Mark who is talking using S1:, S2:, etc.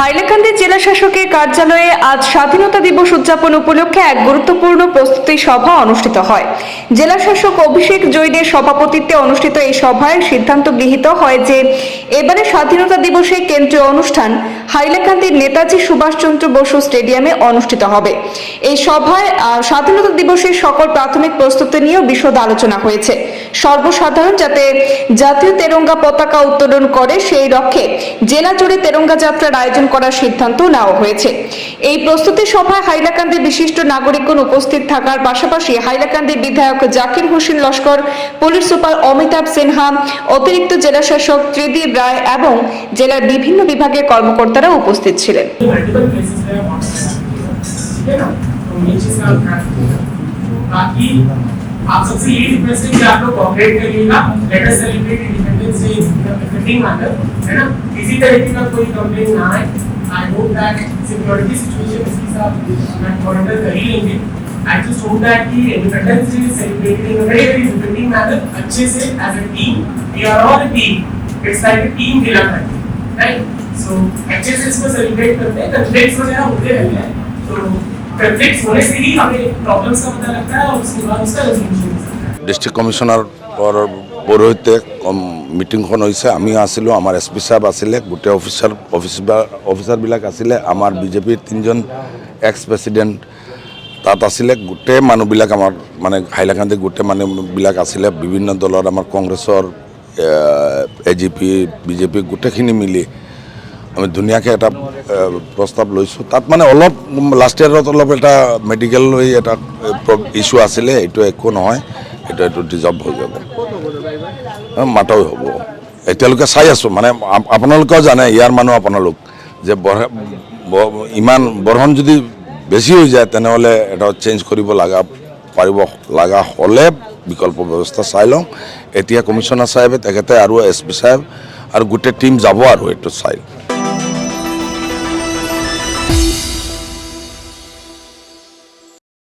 S1: হাইলাকান্দি জেলা শাসকের কার্যালয়ে আজ স্বাধীনতা দিবস উদযাপন উপলক্ষে এক গুরুত্বপূর্ণ প্রস্তুতি সভা অনুষ্ঠিত হয়। জেলা শাসক অভিষেক জৈনের সভাপতিত্বে অনুষ্ঠিত এই সভায় সিদ্ধান্ত গৃহীত হয় যে এবারে স্বাধীনতা দিবসে কেন্দ্রীয় অনুষ্ঠান হাইলাকান্দির নেতাজি সুভাষচন্দ্র বসু স্টেডিয়ামে অনুষ্ঠিত হবে। এই সভায় স্বাধীনতা দিবসের সকল প্রাথমিক প্রস্তুতি নিয়েও বিশদ আলোচনা হয়েছে। সর্বসাধারণ যাতে জাতীয় তেরঙ্গা পতাকা উত্তোলন করে, সেই লক্ষ্যে জেলা জুড়ে তেরঙ্গা যাত্রার আয়োজন করার সিদ্ধান্ত নেওয়া হয়েছে। এই প্রস্তুতি সভায় হাইলাকান্দি বিশিষ্ট নাগরিকগণ উপস্থিত থাকার পাশাপাশি হাইলাকান্দি বিধায়ক জাকির হোসেন লস্কর, পুলিশ সুপার অমিতাভ সিনহা, অতিরিক্ত জেলা শাসক ত্রিদীপ রায় এবং জেলার বিভিন্ন বিভাগের কর্মকর্তারা উপস্থিত ছিলেন।
S2: आप सबसे ये रिक्वेस्ट है कि आप लोग कोऑपरेट करिएगा let us celebrate independence day in manner है ना? किसी तरीके का कोई कंप्लेंट ना आए। I hope that security situation इसके साथ मॉनिटर कर ही लेंगे। आई जस्ट होप दैट कि independence day celebrated in very very fitting manner अच्छे से as a team we are all a team it's like a team खेला करते राइट सो अच्छे से इसको सेलिब्रेट करते हैं। कन्फ्लिक्ट्स वगैरह होते रहते हैं। तो कन्फ्लिक्ट्स होने से ही हमें प्रॉब्लम्स का पता लगता है और उसके बाद उसका रेजोल्यूशन हो सकता है
S3: ডিষ্ট্ৰিক্ট কমিশ্যনাৰ পৌৰোহিত্যে মিটিংখন হৈছে আমি আছিলোঁ আমাৰ এছ পি চাহেব আছিলে গোটেই অফিচাৰ অফিচাৰ অফিচাৰবিলাক আছিলে আমাৰ বিজেপিৰ তিনিজন এক্স প্ৰেচিডেণ্ট তাত আছিলে গোটেই মানুহবিলাক আমাৰ মানে হাইলাকান্দি গোটেই মানুহবিলাক আছিলে বিভিন্ন দলৰ আমাৰ কংগ্ৰেছৰ এ জি পি বিজেপি গোটেইখিনি মিলি আমি ধুনীয়াকৈ এটা প্ৰস্তাৱ লৈছোঁ। তাত মানে অলপ লাষ্ট ইয়েৰত অলপ এটা মেডিকেল লৈ এটা ইছ্যু আছিলে, এইটো একো নহয়, এইটো এইটো ডিজলভ হৈ যাব। মাতৈ হ'ব। এতিয়ালৈকে চাই আছোঁ মানে আপোনালোকেও জানে, ইয়াৰ মানুহ আপোনালোক, যে ইমান বৰষুণ যদি বেছি হৈ যায়, তেনেহ'লে এটা চেঞ্জ কৰিব লগা, পাৰিব, লগা হ'লে বিকল্প ব্যৱস্থা চাই লওঁ। এতিয়া কমিশ্যনাৰ চাহেবে, তেখেতে আৰু এছ পি চাহেব আৰু গোটেই টীম যাব আৰু এইটো চাই।